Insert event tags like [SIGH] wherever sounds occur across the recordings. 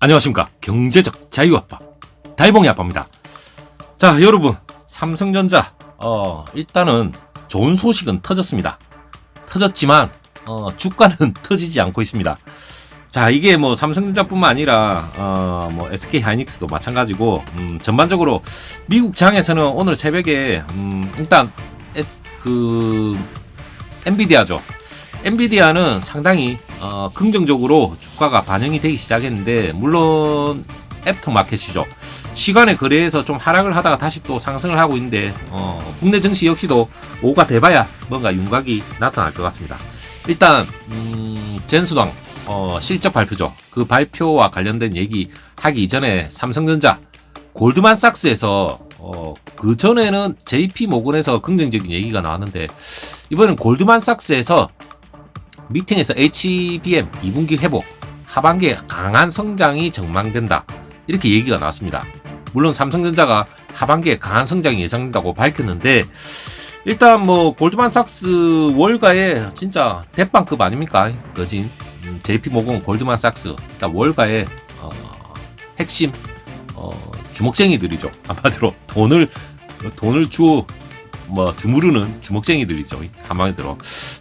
안녕하십니까. 경제적 자유아빠 달봉이 아빠입니다. 자 여러분 삼성전자 어 일단은 좋은 소식은 터졌습니다. 터졌지만 어 주가는 [LAUGHS] 터지지 않고 있습니다. 자 이게 뭐 삼성전자뿐만 아니라 어 뭐 SK 하이닉스도 마찬가지고 음 전반적으로 미국 장에서는 오늘 새벽에 음 일단 그 엔비디아죠 엔비디아는 상당히 어, 긍정적으로 주가가 반영이 되기 시작했는데 물론 애프터 마켓이죠. 시간의 거래에서 좀 하락을 하다가 다시 또 상승을 하고 있는데 어, 국내 증시 역시도 오가 돼봐야 뭔가 윤곽이 나타날 것 같습니다. 일단 음, 젠수당 어, 실적 발표죠. 그 발표와 관련된 얘기 하기 이전에 삼성전자 골드만삭스에서 어, 그 전에는 JP 모건에서 긍정적인 얘기가 나왔는데 이번엔 골드만삭스에서 미팅에서 HBM 2분기 회복, 하반기에 강한 성장이 전망된다. 이렇게 얘기가 나왔습니다. 물론 삼성전자가 하반기에 강한 성장이 예상된다고 밝혔는데 일단 뭐 골드만삭스 월가의 진짜 대빵급 아닙니까? 거진 음, JP모건 골드만삭스 일단 월가의 어, 핵심 어, 주먹쟁이들이죠. [LAUGHS] 한마디로 돈을 돈을 주어 뭐 주무르는 주먹쟁이들이죠. 들어.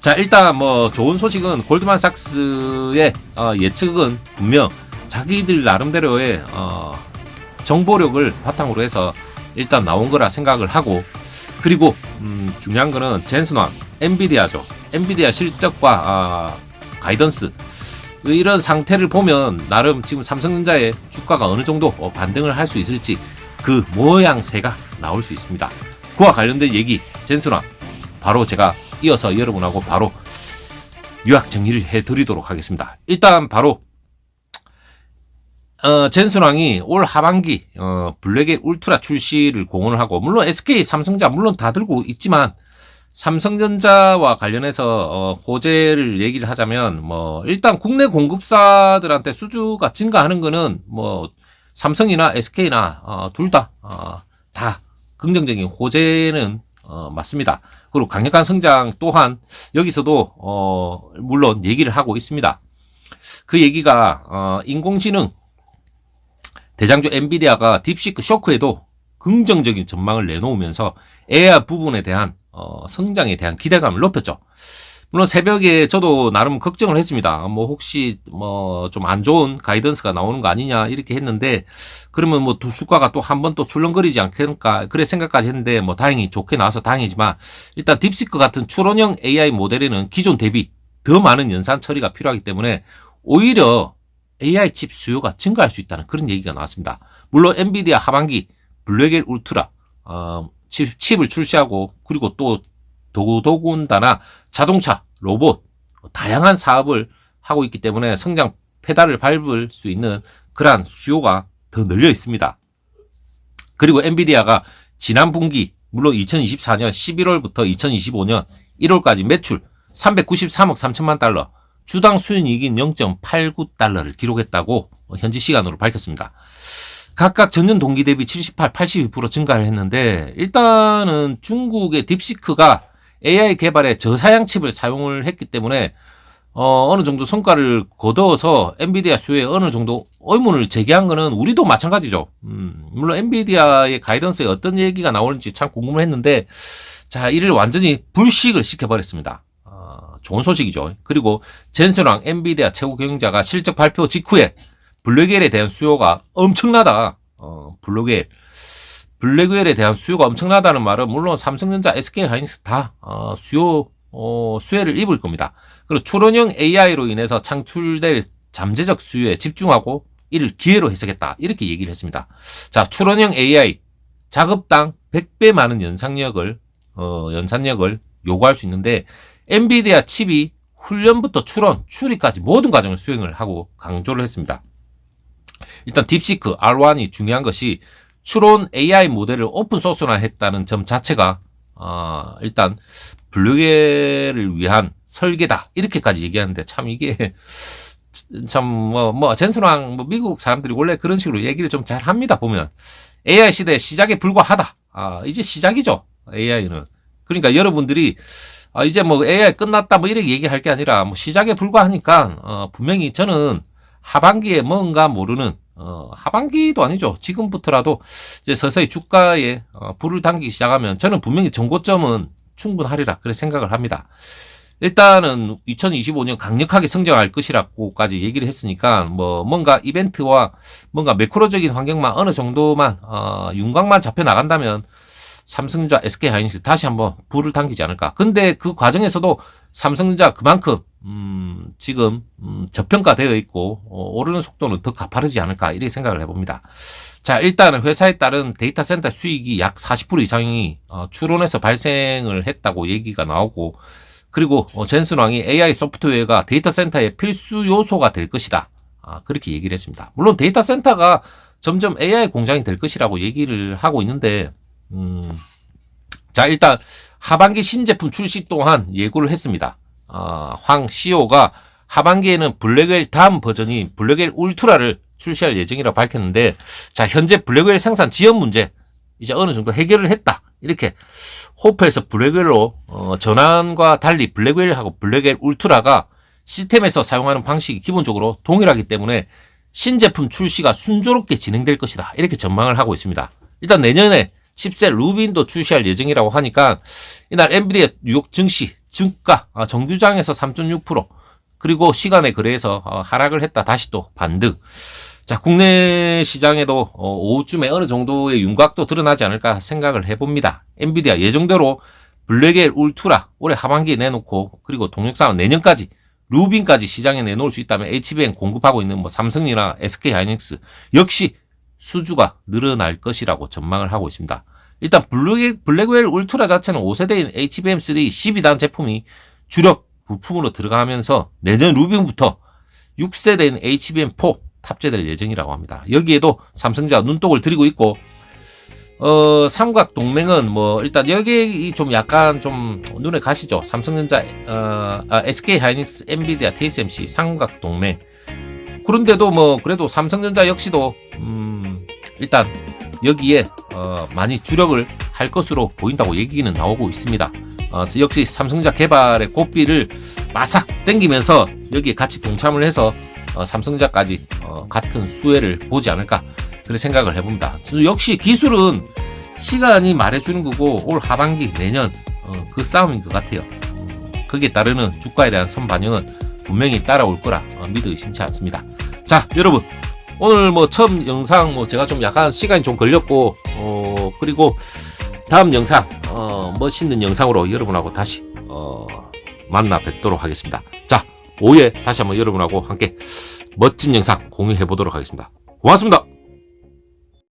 자 일단 뭐 좋은 소식은 골드만삭스의 어, 예측은 분명 자기들 나름대로의 어, 정보력을 바탕으로 해서 일단 나온 거라 생각을 하고 그리고 음, 중요한 거는 젠슨왕 엔비디아죠. 엔비디아 실적과 아, 가이던스 이런 상태를 보면 나름 지금 삼성전자의 주가가 어느 정도 어, 반등을 할 수 있을지 그 모양새가 나올 수 있습니다. 그와 관련된 얘기 젠수랑 바로 제가 이어서 여러분하고 바로 유학 정리를 해드리도록 하겠습니다. 일단 바로 어, 젠수랑이 올 하반기 어, 블랙의 울트라 출시를 공언을 하고 물론 SK, 삼성자 물론 다 들고 있지만 삼성전자와 관련해서 어, 호재를 얘기를 하자면 뭐 일단 국내 공급사들한테 수주가 증가하는 거는 뭐 삼성이나 SK나 어, 둘다 어, 다 긍정적인 호재는 어, 맞습니다. 그리고 강력한 성장 또한 여기서도 어, 물론 얘기를 하고 있습니다. 그 얘기가 어, 인공지능 대장주 엔비디아가 딥시크 쇼크에도 긍정적인 전망을 내놓으면서 AI 부분에 대한 어, 성장에 대한 기대감을 높였죠. 물론 새벽에 저도 나름 걱정을 했습니다. 뭐 혹시 뭐 좀 안 좋은 가이던스가 나오는 거 아니냐 이렇게 했는데 그러면 뭐 두 주가가 또 한 번 또 출렁거리지 않겠는가 그래 생각까지 했는데 뭐 다행히 좋게 나와서 다행이지만 일단 딥시크 같은 추론형 AI 모델에는 기존 대비 더 많은 연산 처리가 필요하기 때문에 오히려 AI 칩 수요가 증가할 수 있다는 그런 얘기가 나왔습니다. 물론 엔비디아 하반기 블랙엘 울트라 어, 칩, 칩을 출시하고 그리고 또 더더군다나 자동차, 로봇 다양한 사업을 하고 있기 때문에 성장 페달을 밟을 수 있는 그러한 수요가 더 늘려 있습니다. 그리고 엔비디아가 지난 분기 물론 2024년 11월부터 2025년 1월까지 매출 393억 3천만 달러, 주당 수익이익인 0.89달러를 기록했다고 현지 시간으로 밝혔습니다. 각각 전년 동기 대비 78, 82% 증가를 했는데 일단은 중국의 딥시크가 AI 개발에 저사양 칩을 사용을 했기 때문에 어, 어느 정도 성과를 거두어서 엔비디아 수요에 어느 정도 의문을 제기한 거는 우리도 마찬가지죠. 음, 물론 엔비디아의 가이던스에 어떤 얘기가 나오는지 참 궁금을 했는데 자, 이를 완전히 불식을 시켜버렸습니다. 어, 좋은 소식이죠. 그리고 젠슨왕 엔비디아 최고 경영자가 실적 발표 직후에 블랙웰에 대한 수요가 엄청나다. 어, 블랙웰. 블랙웰에 대한 수요가 엄청나다는 말은 물론 삼성전자, SK 하이닉스 다 어, 수요 어, 수혜를 입을 겁니다. 그리고 추론형 AI로 인해서 창출될 잠재적 수요에 집중하고 이를 기회로 해석했다. 이렇게 얘기를 했습니다. 자, 추론형 AI 작업당 100배 많은 연상력을 어, 연산력을 요구할 수 있는데 엔비디아 칩이 훈련부터 추론, 추리까지 모든 과정을 수행을 하고 강조를 했습니다. 일단 딥시크 R1이 중요한 것이 추론 AI 모델을 오픈 소스화 했다는 점 자체가 어, 일단 블루게를 위한 설계다. 이렇게까지 얘기하는데 참 이게 [LAUGHS] 참뭐뭐 젠슨왕 뭐 미국 사람들이 원래 그런 식으로 얘기를 좀 잘 합니다 보면. AI 시대 시작에 불과하다. 아 이제 시작이죠 AI는. 그러니까 여러분들이 아 이제 뭐 AI 끝났다 뭐 이렇게 얘기할 게 아니라 뭐 시작에 불과하니까 어 분명히 저는 하반기에 뭔가 모르는 어, 하반기도 아니죠. 지금부터라도 이제 서서히 주가에 어, 불을 당기기 시작하면 저는 분명히 정고점은 충분하리라 그렇게 생각을 합니다. 일단은 2025년 강력하게 성장할 것이라고까지 얘기를 했으니까 뭐 뭔가 이벤트와 뭔가 매크로적인 환경만 어느 정도만 어, 윤곽만 잡혀 나간다면 삼성전자, SK 하이닉스 다시 한번 불을 당기지 않을까. 근데 그 과정에서도 삼성전자 그만큼 음, 지금 음, 저평가되어 있고 어, 오르는 속도는 더 가파르지 않을까 이렇게 생각을 해봅니다. 자 일단은 회사에 따른 데이터 센터 수익이 약 40% 이상이 어, 추론해서 발생을 했다고 얘기가 나오고 그리고 어, 젠슨 왕이 AI 소프트웨어가 데이터 센터의 필수 요소가 될 것이다. 아, 그렇게 얘기를 했습니다. 물론 데이터 센터가 점점 AI 공장이 될 것이라고 얘기를 하고 있는데 음, 자 일단 하반기 신제품 출시 또한 예고를 했습니다. 아, 황 CEO가 하반기에는 블랙웰 다음 버전이 블랙웰 울트라를 출시할 예정이라고 밝혔는데 자 현재 블랙웰 생산 지연 문제 이제 어느 정도 해결을 했다 이렇게 호프에서 블랙웰로 어, 전환과 달리 블랙웰하고 블랙웰 울트라가 시스템에서 사용하는 방식이 기본적으로 동일하기 때문에 신제품 출시가 순조롭게 진행될 것이다 이렇게 전망을 하고 있습니다. 일단 내년에 10세 루빈도 출시할 예정이라고 하니까 이날 엔비디아 뉴욕 증시 증가 아, 정규장에서 3.6% 그리고 시간에 그래서 어, 하락을 했다 다시 또 반등. 자 국내 시장에도 어, 오후쯤에 어느 정도의 윤곽도 드러나지 않을까 생각을 해봅니다. 엔비디아 예정대로 블랙엘 울트라 올해 하반기에 내놓고 그리고 동력사원 내년까지 루빈까지 시장에 내놓을 수 있다면 HBM 공급하고 있는 뭐 삼성이나 SK 하이닉스 역시 수주가 늘어날 것이라고 전망을 하고 있습니다. 일단 블랙, 블랙웰 울트라 자체는 5세대인 HBM3 12단 제품이 주력 부품으로 들어가면서 내년 루빙부터 6세대인 HBM4 탑재될 예정이라고 합니다. 여기에도 삼성전자 눈독을 들이고 있고 어, 삼각 동맹은 뭐 일단 여기 좀 약간 좀 눈에 가시죠. 삼성전자, 어, 아, SK 하이닉스, 엔비디아, TSMC 삼각 동맹. 그런데도 뭐 그래도 삼성전자 역시도 음, 일단 여기에 어, 많이 주력을 할 것으로 보인다고 얘기는 나오고 있습니다. 어, 역시 삼성전자 개발의 고삐를 마삭 땡기면서 여기에 같이 동참을 해서 어, 삼성전자까지 어, 같은 수혜를 보지 않을까 그런 생각을 해봅니다. 역시 기술은 시간이 말해주는 거고 올 하반기 내년 어, 그 싸움인 것 같아요. 음, 거기에 따르는 주가에 대한 선반영은 분명히 따라올 거라 어, 믿어 의심치 않습니다. 자 여러분 오늘 뭐 처음 영상 뭐 제가 좀 약간 시간이 좀 걸렸고 어 그리고 다음 영상 어 멋있는 영상으로 여러분하고 다시 어 만나 뵙도록 하겠습니다. 자 오후에 다시 한번 여러분하고 함께 멋진 영상 공유해 보도록 하겠습니다. 고맙습니다.